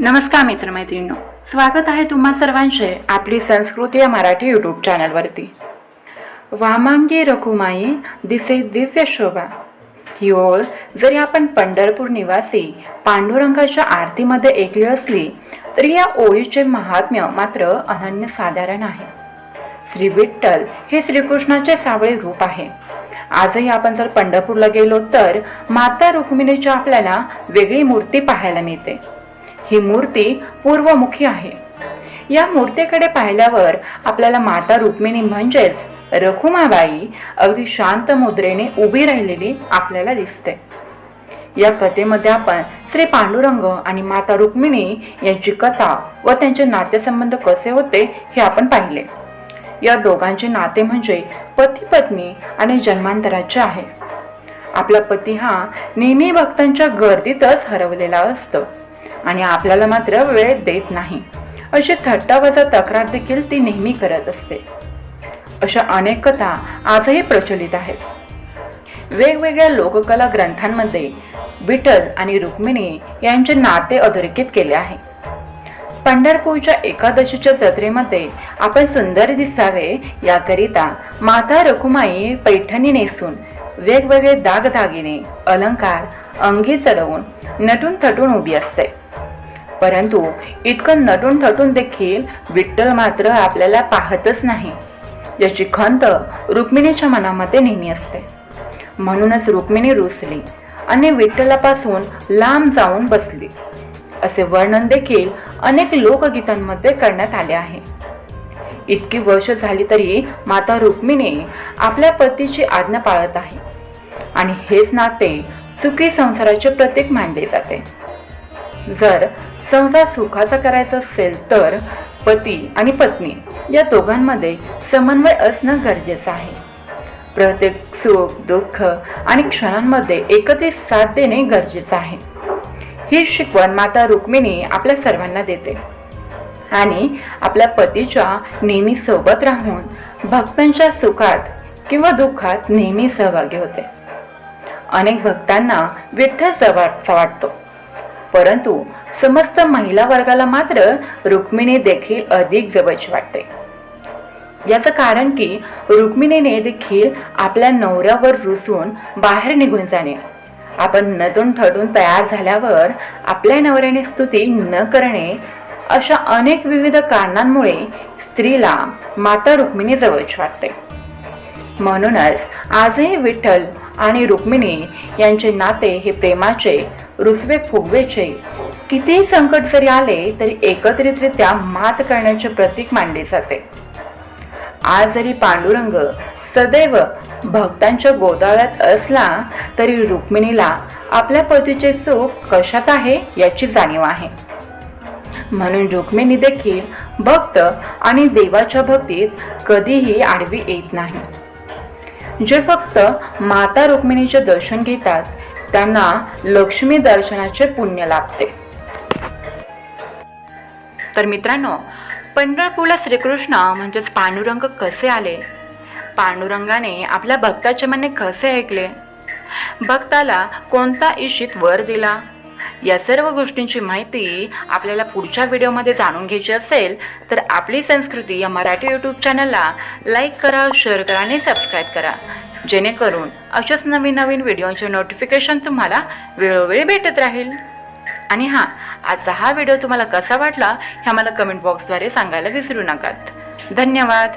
नमस्कार मित्रमैत्रिणींनो. स्वागत आहे तुम्हा सर्वांचे आपली संस्कृती या मराठी यूट्यूब चॅनलवरती वामांगी रघुमाई दिसे दिव्य शोभा. ही ओळ जरी आपण पंढरपूर निवासी पांडुरंगाच्या आरतीमध्ये ऐकली असली तरी या ओळीचे महात्म्य मात्र अनन्यसाधारण आहे. श्री विठ्ठल हे श्रीकृष्णाचे सावळे रूप आहे. आजही आपण जर पंढरपूरला गेलो तर माता रुक्मिणीची आपल्याला वेगळी मूर्ती पाहायला मिळते. ही मूर्ती पूर्वमुखी आहे. या मूर्तीकडे पाहिल्यावर आपल्याला माता रुक्मिणी म्हणजेच रखुमाबाई अगदी शांत मुद्रेने उभी राहिलेली आपल्याला दिसते. या कथेमध्ये आपण श्री पांडुरंग आणि माता रुक्मिणी यांची कथा व त्यांचे नातेसंबंध कसे होते हे आपण पाहिले. या दोघांचे नाते म्हणजे पती पत्नी आणि जन्मांतराचे आहे. आपला पती हा नेहमी भक्तांच्या गर्दीतच हरवलेला असतो. आणि आपल्याला मात्र वेळ देत नाही. अशी थट्टावजा तक्रार देखील ती नेहमी करत असते. अशा अनेक कथा आजही प्रचलित आहेत. वेगवेगळ्या लोककला ग्रंथांमध्ये विठ्ठल आणि रुक्मिणी यांचे नाते अधोरेखित केले आहे. पंढरपूरच्या एकादशीच्या जत्रेमध्ये आपण सुंदर दिसावे याकरिता माता रखुमाई पैठणी नेसून वेगवेगळे दागदागिने अलंकार अंगी चढवून नटून थटून उभी असते. परंतु इतकं नटून थटून देखील विठ्ठल मात्र आपल्याला पाहतच नाही. याची खंत रुक्मिणीच्या मनामध्ये नेहमी असते. म्हणूनच रुक्मिणी रुसली आणि विठ्ठलापासून लांब जाऊन बसली. असे वर्णन देखील अनेक लोकगीतांमध्ये करण्यात आले आहे. इतकी वर्ष झाली तरी माता रुक्मिणी आपल्या पतीची आज्ञा पाळत आहे. आणि हेच नाते सुखी संसाराचे प्रतीक मानले जाते. जर संसार सुखाचा करायचा असेल तर पती आणि पत्नी या दोघांमध्ये समन्वय असणं गरजेचं आहे. प्रत्येक सुख दुःख आणि क्षणांमध्ये एकत्रित साथ देणे गरजेचं आहे. ही शिकवण माता रुक्मिणी आपल्या सर्वांना देते. आणि आपल्या पतीच्या नेहमी सोबत राहून भक्तांच्या सुखात किंवा दुःखात नेहमी सहभागी होते. अनेक भक्तांना विठ्ठल जवळचा वाटतो परंतु समस्त महिला वर्गाला मात्र रुक्मिणी देखील अधिक जवळची वाटते. याचं कारण की रुक्मिणीने देखील आपल्या नवऱ्यावर रुसून बाहेर निघून जाणे. आपण नटून ठरून तयार झाल्यावर आपल्या नवऱ्याने स्तुती न करणे अशा अनेक विविध कारणांमुळे स्त्रीला माता रुक्मिणी जवळच वाटते. म्हणूनच आजही विठ्ठल आणि रुक्मिणी यांचे नाते हे प्रेमाचे रुसवे फुगवेचे कितीही संकट जरी आले तरी एकत्रितरित्या मात करण्याचे प्रतीक मानले जाते. आज जरी पांडुरंग सदैव भक्तांच्या गोदाळ्यात असला तरी रुक्मिणीला आपल्या पतीचे सुख कशात आहे याची जाणीव आहे. म्हणून रुक्मिणी देखील भक्त आणि देवाच्या भक्तीत कधीही आडवी येत नाही. जे फक्त माता रुक्मिणीचे दर्शन घेतात त्यांना लक्ष्मी दर्शनाचे पुण्य लाभते. तर मित्रांनो पंढरपूरला श्रीकृष्ण म्हणजेच पांडुरंग कसे आले? पांडुरंगाने आपल्या भक्ताचे म्हणणे कसे ऐकले? भक्ताला कोणता इशित वर दिला? या सर्व गोष्टींची माहिती आपल्याला पुढच्या व्हिडिओमध्ये जाणून घ्यायची असेल तर आपली संस्कृती या मराठी यूट्यूब चॅनलला लाईक करा शेअर करा आणि सबस्क्राईब करा. जेणेकरून अशाच नवीन नवीन व्हिडिओचे नोटिफिकेशन तुम्हाला वेळोवेळी भेटत राहील. आणि हां आजचा हा व्हिडिओ तुम्हाला कसा वाटला हे आम्हाला कमेंट बॉक्सद्वारे सांगायला विसरू नका. धन्यवाद.